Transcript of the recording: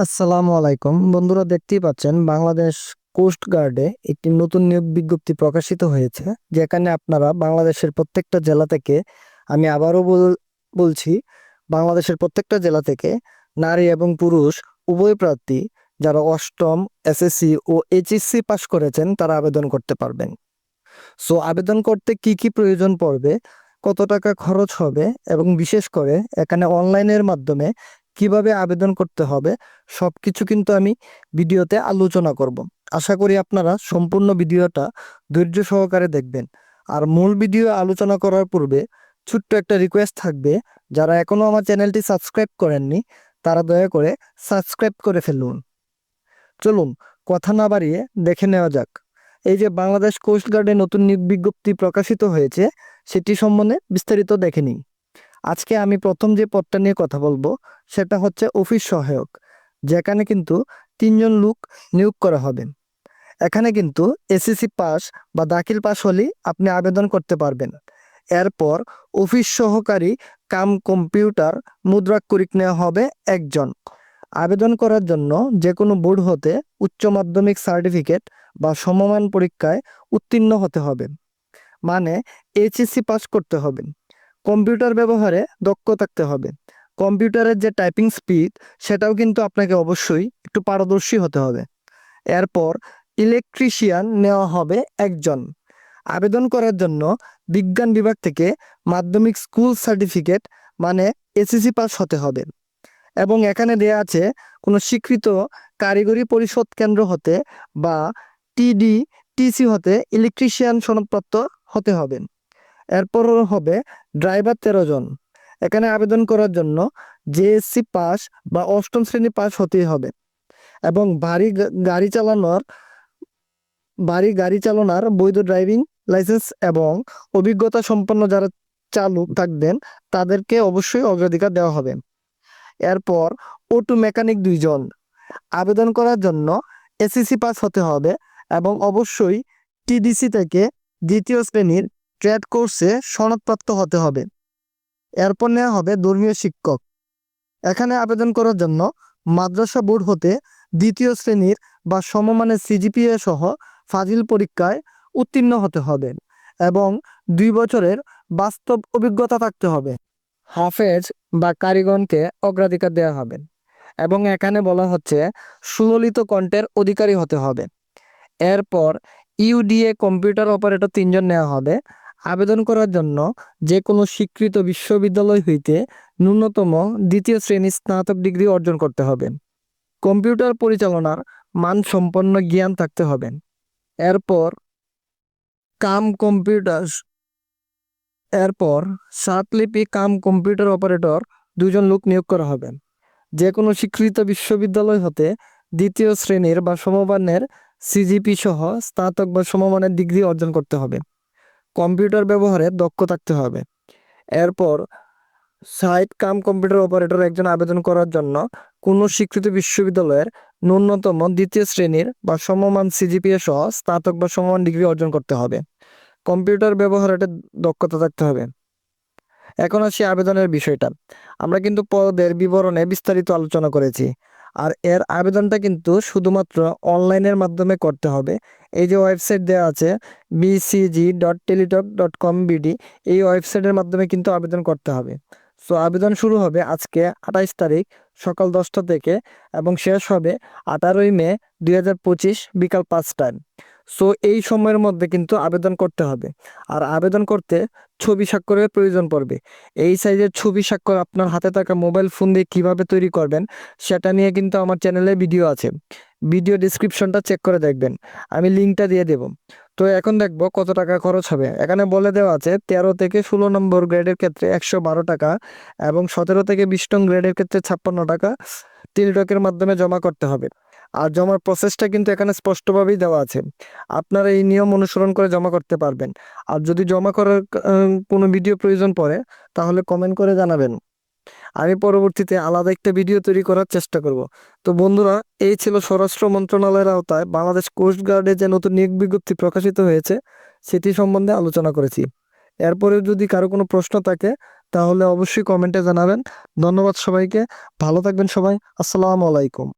আসসালামু আলাইকুম। বন্ধুরা দেখতেই পাচ্ছেন, বাংলাদেশ কোস্ট গার্ডে একটি নতুন নিয়োগ বিজ্ঞপ্তি প্রকাশিত হয়েছে, যেখানে আপনারা বাংলাদেশের প্রত্যেকটা জেলা থেকে, আমি আবারও বল- বলছি, বাংলাদেশের প্রত্যেকটা জেলা থেকে নারী এবং পুরুষ, উভয় প্রার্থী, যারা অষ্টম, এসএসসি ও এইচএসসি পাশ করেছেন, তারা আবেদন করতে পারবেন। সো, আবেদন করতে কি কি প্রয়োজন পড়বে, কত টাকা খরচ হবে এবং বিশেষ করে এখানে অনলাইনের মাধ্যমে কীভাবে আবেদন করতে হবে সব কিছু কিন্তু আমি ভিডিওতে আলোচনা করব। আশা করি আপনারা সম্পূর্ণ ভিডিওটা ধৈর্য সহকারে দেখবেন। আর মূল ভিডিও আলোচনা করার পূর্বে ছোট্ট একটা রিকোয়েস্ট থাকবে, যারা এখনও আমার চ্যানেলটি সাবস্ক্রাইব করেননি, তারা দয়া করে সাবস্ক্রাইব করে ফেলুন। চলুন, কথা না বাড়িয়ে দেখে নেওয়া যাক। এই যে বাংলাদেশ কোস্ট গার্ডে নতুন বিজ্ঞপ্তি প্রকাশিত হয়েছে, সেটি সম্বন্ধে বিস্তারিত দেখে নিই। আজকে আমি প্রথম যে পদটা নিয়ে কথা বলব, সেটা হচ্ছে অফিস সহায়ক, যেখানে কিন্তু তিনজন লোক নিয়োগ করা হবে। এখানে কিন্তু এসএসসি পাস বা দাখিল পাস হলেই আপনি আবেদন করতে পারবেন। এরপর অফিস সহকারী কাম কম্পিউটার মুদ্রাক্ষরিক নেওয়া হবে একজন। আবেদন করার জন্য যে কোনো বোর্ড হতে উচ্চ মাধ্যমিক সার্টিফিকেট বা সমমান পরীক্ষায় উত্তীর্ণ হতে হবে। মানে এইচএসসি পাস করতে হবে। কম্পিউটার ব্যবহারে দক্ষ থাকতে হবে। কম্পিউটারের যে টাইপিং স্পিড, সেটাও কিন্তু আপনাকে অবশ্যই একটু পারদর্শী হতে হবে। এরপর ইলেকট্রিশিয়ান নেওয়া হবে একজন। আবেদন করার জন্য বিজ্ঞান বিভাগ থেকে মাধ্যমিক স্কুল সার্টিফিকেট মানে এসএসসি পাস হতে হবে। এবং এখানে দেয়া আছে, কোনো স্বীকৃত কারিগরি পরিষদ কেন্দ্র হতে বা টিডি, টিসি হতে ইলেকট্রিশিয়ান সনদপ্রাপ্ত হতে হবে। এরপর হবে ড্রাইভার তেরো জন। এখানে আবেদন করার জন্য জেএসসি পাস বা অষ্টম শ্রেণি পাস হতেই হবে এবং ভারী গাড়ি চালানোর, ভারী গাড়ি চালানোর বৈধ ড্রাইভিং লাইসেন্স এবং অভিজ্ঞতা সম্পন্ন যারা চালক থাকবেন তাদেরকে অবশ্যই অগ্রাধিকার দেওয়া হবে। এরপর অটো মেকানিক দুইজন আবেদন করার জন্য এসিসি পাস হতে হবে এবং অবশ্যই টিডিসি থেকে দ্বিতীয় শ্রেণির ট্রেড কোর্সে সনদপ্রাপ্ত হতে হবে। এরপর নেওয়া হবে ধর্মীয় শিক্ষক। এখানে আবেদন করার জন্য মাদ্রাসা বোর্ড হতে দ্বিতীয় শ্রেণির বা সমমানের সিজিপিএ সহ ফাজিল পরীক্ষায় উত্তীর্ণ হতে হবে এবং দুই বছরের বাস্তব অভিজ্ঞতা থাকতে হবে। হাফেজ বা কারিগণকে অগ্রাধিকার দেওয়া হবে এবং এখানে বলা হচ্ছে সুললিত কণ্ঠের অধিকারী হতে হবে। এরপর ইউডিএ কম্পিউটার অপারেটর তিনজন নেওয়া হবে আবেদন করার জন্য যে কোনো স্বীকৃত বিশ্ববিদ্যালয় হইতে ন্যূনতম দ্বিতীয় শ্রেণির স্নাতক ডিগ্রি অর্জন করতে হবে। কম্পিউটার পরিচালনার মানসম্পন্ন জ্ঞান থাকতে হবে। এরপর কাম কম্পিউটার, এরপর সাতলিপি কাম কম্পিউটার অপারেটর দুজন লোক নিয়োগ করা হবে। যে কোনো স্বীকৃত বিশ্ববিদ্যালয় হতে দ্বিতীয় শ্রেণির বা সমমানের সিজিপি সহ স্নাতক বা সমমানের ডিগ্রি অর্জন করতে হবে। কম্পিউটার ব্যবহারে দক্ষ থাকতে হবে। এরপর সাইট কাম কম্পিউটার অপারেটর একজন আবেদন করার জন্য কোনো স্বীকৃত বিশ্ববিদ্যালয়ের ন্যূনতম দ্বিতীয় শ্রেণির বা সমমান সিজিপিএ সহ স্নাতক বা সমমান ডিগ্রি অর্জন করতে হবে। কম্পিউটার ব্যবহারে দক্ষতা থাকতে হবে। এখন আসি আবেদনের বিষয়টা। আমরা কিন্তু পদের বিবরণে বিস্তারিত আলোচনা করেছি। আর এর আবেদনটা কিন্তু শুধুমাত্র অনলাইনের মাধ্যমে করতে হবে। এই যে ওয়েবসাইট দেওয়া আছে BCG dot Teletalk dot com BD এই ওয়েবসাইটের মাধ্যমে কিন্তু আবেদন করতে হবে। সো, আবেদন শুরু হবে আজকে আঠাইশ তারিখ সকাল দশটা থেকে এবং শেষ হবে আঠারোই মে দুই হাজার পঁচিশ বিকাল পাঁচটায়। সো এই সময়ের মধ্যে কিন্তু আবেদন করতে হবে। আর আবেদন করতে ছবি স্বাক্ষরের প্রয়োজন পড়বে। এই সাইজের ছবি স্বাক্ষর আপনার হাতে থাকা মোবাইল ফোন দিয়ে কীভাবে তৈরি করবেন, সেটা নিয়ে কিন্তু আমার চ্যানেলে ভিডিও আছে। ভিডিও ডিসক্রিপশনটা চেক করে দেখবেন। আমি লিঙ্কটা দিয়ে দেব। তো এখন দেখব কত টাকা খরচ হবে। এখানে বলে দেওয়া আছে, তেরো থেকে ষোলো নম্বর গ্রেডের ক্ষেত্রে একশো বারো টাকা এবং সতেরো থেকে বিশ নং গ্রেডের ক্ষেত্রে ছাপ্পান্ন টাকা টেলিটকের মাধ্যমে জমা করতে হবে। আর জমার প্রসেসটা কিন্তু এখানে স্পষ্টভাবেই দেওয়া আছে। আপনারা এই নিয়ম অনুসরণ করে জমা করতে পারবেন। আর যদি জমা করার কোনো ভিডিও প্রয়োজন পড়ে, তাহলে কমেন্ট করে জানাবেন। আমি পরবর্তীতে আলাদা একটা ভিডিও তৈরি করার চেষ্টা করব। তো বন্ধুরা, এই ছিল স্বরাষ্ট্র মন্ত্রণালয়ের আওতায় বাংলাদেশ কোস্ট গার্ডে যে নতুন নিয়োগ বিজ্ঞপ্তি প্রকাশিত হয়েছে, সেটি সম্বন্ধে আলোচনা করেছি। এরপরে যদি কারও কোনো প্রশ্ন থাকে, তাহলে অবশ্যই কমেন্টে জানাবেন। ধন্যবাদ সবাইকে। ভালো থাকবেন সবাই। আসসালামু আলাইকুম।